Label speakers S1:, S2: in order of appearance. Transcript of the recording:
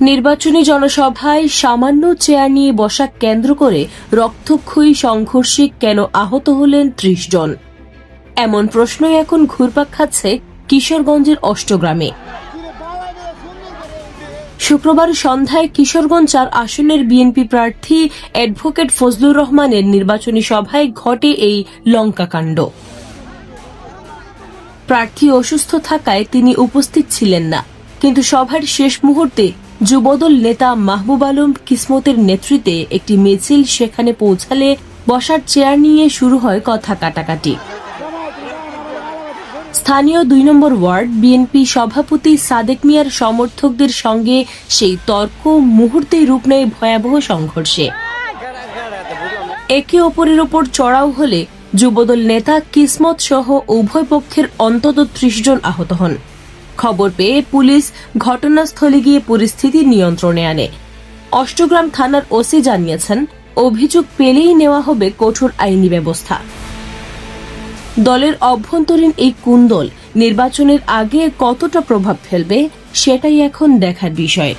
S1: নির্বাচনী জনসভায় সামান্য চেয়ার নিয়ে বসা কেন্দ্র করে রক্তক্ষয়ী সংঘর্ষে কেন আহত হলেন ত্রিশ জন? এমন প্রশ্নই এখন ঘুরপাক খাচ্ছে কিশোরগঞ্জের অষ্টগ্রামে। শুক্রবার সন্ধ্যায় কিশোরগঞ্জ চার আসনের বিএনপি প্রার্থী অ্যাডভোকেট ফজলুর রহমানের নির্বাচনী সভায় ঘটে এই লঙ্কাকাণ্ড। প্রার্থী অসুস্থ থাকায় তিনি উপস্থিত ছিলেন না, কিন্তু সভার শেষ মুহূর্তে যুবদল নেতা মাহবুব আলম কিসমতের নেতৃত্বে একটি মিছিল সেখানে পৌঁছালে বসার চেয়ার নিয়ে শুরু হয় কথা কাটাকাটি। স্থানীয় দুই নম্বর ওয়ার্ড বিএনপি সভাপতি সাদেক মিয়ার সমর্থকদের সঙ্গে সেই তর্ক মুহূর্তেই রূপ নেয় ভয়াবহ সংঘর্ষে। একে অপরের ওপর চড়াও হলে যুবদল নেতা কিসমত সহ উভয় পক্ষের অন্তত ত্রিশ জন আহত হন। খবর পেয়ে পুলিশ ঘটনাস্থলে গিয়ে পরিস্থিতি নিয়ন্ত্রণে আনে। অষ্টগ্রাম থানার ওসি জানিয়েছেন, অভিযোগ পেলেই নেওয়া হবে কঠোর আইনি ব্যবস্থা। দলের অভ্যন্তরীণ এই কুন্দল নির্বাচনের আগে কতটা প্রভাব ফেলবে, সেটাই এখন দেখার বিষয়।